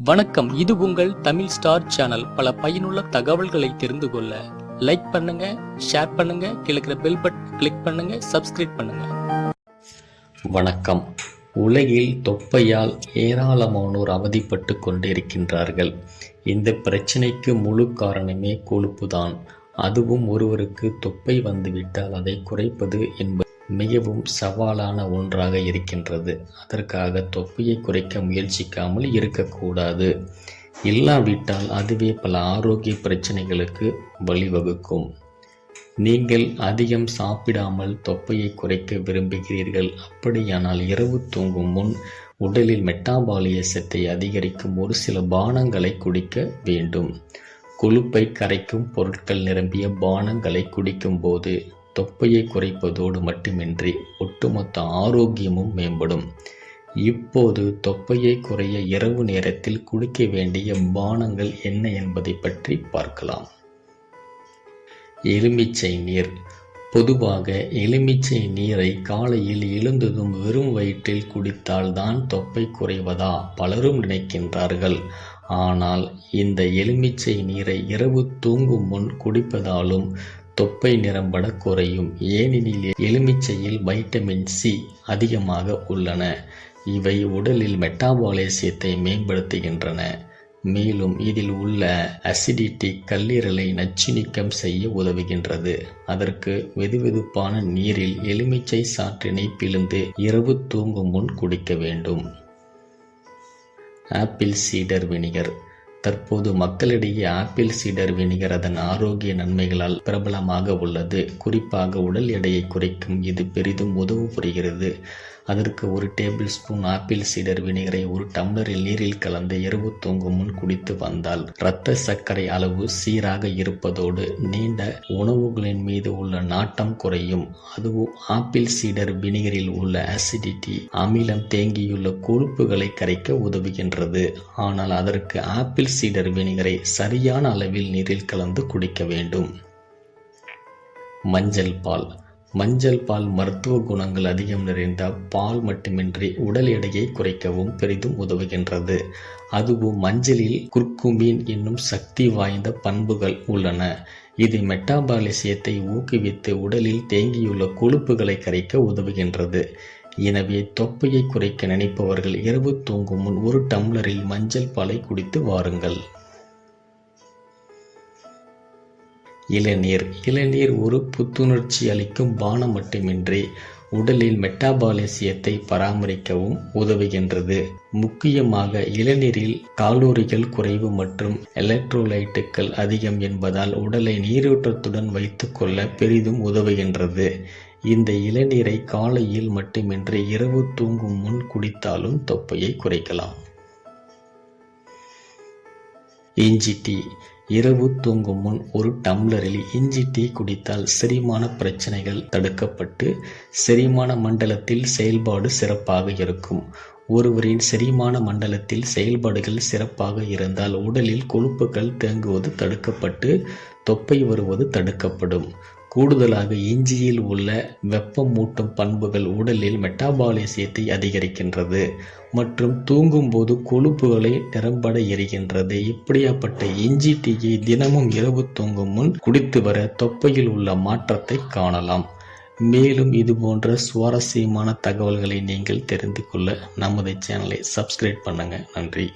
வணக்கம். இது உங்கள் தமிழ் ஸ்டார் சேனல். பல பயனுள்ள தகவல்களை தெரிந்து கொள்ள லைக் பண்ணுங்க ஷேர் பண்ணுங்க கிழக்கிற பெல் பட்டன் கிளிக் பண்ணுங்க சப்ஸ்கிரைப் பண்ணுங்க. வணக்கம். உலகில் தொப்பையால் ஏராளமானோர் அவதிப்பட்டு கொண்டிருக்கின்றார்கள். இந்த பிரச்சனைக்கு முழு காரணமே கொழுப்புதான். அதுவும் ஒருவருக்கு தொப்பை வந்துவிட்டால் அதை குறைப்பது என்பது மிகவும் சவாலான ஒன்றாக இருக்கின்றது. அதற்காக தொப்பையை குறைக்க முயற்சிக்காமல் இருக்கக்கூடாது. இல்லாவிட்டால் அதுவே பல ஆரோக்கிய பிரச்சனைகளுக்கு வழிவகுக்கும். நீங்கள் அதிகம் சாப்பிடாமல் தொப்பையை குறைக்க விரும்புகிறீர்கள். அப்படியானால் இரவு தூங்கும் முன் உடலில் மெட்டாபாலியசத்தை அதிகரிக்கும் ஒரு சில பானங்களை குடிக்க வேண்டும். கொழுப்பை கரைக்கும் பொருட்கள் நிரம்பிய பானங்களை குடிக்கும்போது தொப்பையை குறைப்பதோடு மட்டுமின்றி ஒட்டுமொத்த ஆரோக்கியமும் மேம்படும். இப்போது தொப்பையை குறைய இரவு நேரத்தில் குடிக்க வேண்டிய பானங்கள் என்ன என்பதை பற்றி பார்க்கலாம். எலுமிச்சை நீர். பொதுவாக எலுமிச்சை நீரை காலையில் எழுந்ததும் வெறும் வயிற்றில் குடித்தால் தான் தொப்பை குறைவதா பலரும் நினைக்கின்றார்கள். ஆனால் இந்த எலுமிச்சை நீரை இரவு தூங்கும் முன் குடிப்பதாலும் தொப்பை நிறம்பட குறையும். ஏனெனில் எலுமிச்சையில் வைட்டமின் சி அதிகமாக உள்ளன. இவை உடலில் மெட்டாபாலிசியத்தை மேம்படுத்துகின்றன. மேலும் இதில் உள்ள அசிடிட்டி கல்லீரலை நச்சு நீக்கம் செய்ய உதவுகின்றது. அதற்கு வெதுவெதுப்பான நீரில் எலுமிச்சை சாற்றினை பிழிந்து இரவு தூங்கும் முன் குடிக்க வேண்டும். ஆப்பிள் சீடர் வினிகர். தற்போது மக்களிடையே ஆப்பிள் சீடர் வினிகர் அதன் ஆரோக்கிய நன்மைகளால் பிரபலமாக உள்ளது. குறிப்பாக உடல் எடையை குறைக்கும் இது பெரிதும் உதவு புரிகிறது. அதற்கு ஒரு டேபிள் ஸ்பூன் ஆப்பிள் சீடர் வினிகரை ஒரு டம்ளரில் நீரில் கலந்து இரவு தூங்கும் முன் குடித்து வந்தால் இரத்த சர்க்கரை அளவு சீராக இருப்பதோடு நீண்ட உணவுகளின் மீது உள்ள நாட்டம் குறையும். அதுவும் ஆப்பிள் சீடர் வினிகரில் உள்ள அசிடிட்டி அமிலம் தேங்கியுள்ள கொழுப்புகளை கரைக்க உதவுகின்றது. ஆனால் அதற்கு ஆப்பிள் சீடர் வினிகரை சரியான அளவில் நீரில் கலந்து குடிக்க வேண்டும். மஞ்சள் பால். மஞ்சள் பால் மருத்துவ குணங்கள் அதிகம் நிறைந்த பால் மட்டுமின்றி உடல் எடையை குறைக்கவும் பெரிதும் உதவுகின்றது. அதுவும் மஞ்சளில் குர்குமின் என்னும் சக்தி வாய்ந்த பண்புகள் உள்ளன. இது மெட்டாபாலிசியத்தை ஊக்குவித்து உடலில் தேங்கியுள்ள கொழுப்புகளை கரைக்க உதவுகின்றது. எனவே தொப்பையை குறைக்க நினைப்பவர்கள் இரவு தூங்கும் முன் ஒரு டம்ளரில் மஞ்சள் பாலை குடித்து வாருங்கள். இளநீர். இளநீர் ஒரு புத்துணர்ச்சி அளிக்கும் பானம் மட்டுமின்றி உடலில் மெட்டாபாலிசியத்தை பராமரிக்கவும் உதவுகின்றது. முக்கியமாக இளநீரில் காலோரிகள் குறைவு மற்றும் எலக்ட்ரோலைட்டுகள் அதிகம் என்பதால் உடலை நீரூற்றத்துடன் வைத்துக்கொள்ள பெரிதும் உதவுகின்றது. இந்த இளநீரை காலையில் மட்டுமின்றி இரவு தூங்கும் முன் குடித்தாலும் தொப்பையை குறைக்கலாம். இஞ்சி டீ. இரவு தூங்கும் முன் ஒரு டம்ளரில் இஞ்சி டீ குடித்தால் செரிமான பிரச்சனைகள் தடுக்கப்பட்டு செரிமான மண்டலத்தில் செயல்பாடு சிறப்பாக இருக்கும். ஒருவரின் செரிமான மண்டலத்தில் செயல்பாடுகள் சிறப்பாக இருந்தால் உடலில் கொழுப்புகள் தேங்குவது தடுக்கப்பட்டு தொப்பை வருவது தடுக்கப்படும். கூடுதலாக இஞ்சியில் உள்ள வெப்பமூட்டும் பண்புகள் உடலில் மெட்டாபாலிசியத்தை அதிகரிக்கின்றது மற்றும் தூங்கும்போது கொழுப்புகளை நிரம்பட எரிகின்றது. இப்படியாப்பட்ட இஞ்சி டீயை தினமும் இரவு தூங்கும் முன் குடித்து வர தொப்பையில் உள்ள மாற்றத்தை காணலாம். மேலும் இது போன்ற சுவாரஸ்யமான தகவல்களை நீங்கள் தெரிந்து கொள்ள நமது சேனலை சப்ஸ்கிரைப் பண்ணுங்கள் நன்றி.